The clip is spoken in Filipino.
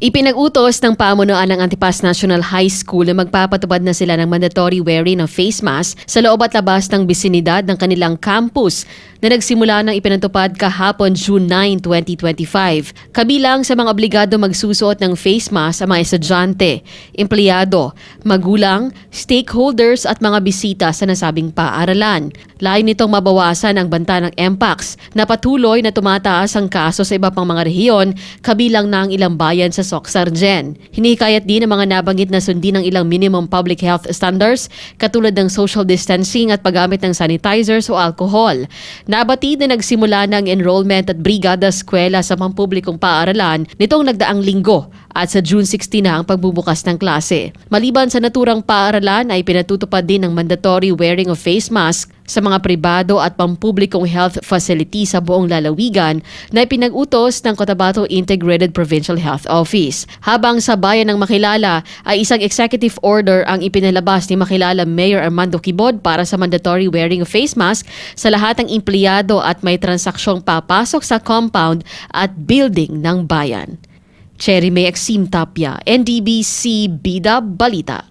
Ipinag-utos ng pamunuan ng Antipas National High School na magpapatubad na sila ng mandatory wearing ng face mask sa loob at labas ng bisinidad ng kanilang campus na nagsimula ng ipinatupad kahapon June 9, 2025. Kabilang sa mga obligado magsusuot ng face mask ang mga estudyante, empleyado, magulang, stakeholders at mga bisita sa nasabing paaralan. Layo nitong mabawasan ang banta ng MPAX na patuloy na tumataas ang kaso sa iba pang mga rehiyon kabilang na ang ilang bayan sa Socsargen. Hinikayat din ang mga nabanggit na sundin ng ilang minimum public health standards katulad ng social distancing at paggamit ng sanitizers o alcohol. Nabatid na nagsimula ng enrollment at brigada eskwela sa pampublikong paaralan nitong nagdaang linggo at sa June 16 na ang pagbubukas ng klase. Maliban sa naturang paaralan ay pinatutupad din ng mandatory wearing of face mask sa mga pribado at pampublikong health facility sa buong lalawigan na ipinag-utos ng Cotabato Integrated Provincial Health Office. Habang sa bayan ng Makilala ay isang executive order ang ipinalabas ni Makilala Mayor Armando Quibod para sa mandatory wearing of face mask sa lahat ng empleyado at may transaksyong papasok sa compound at building ng bayan. Cherry May Exim Tapia, NDBC Bida Balita.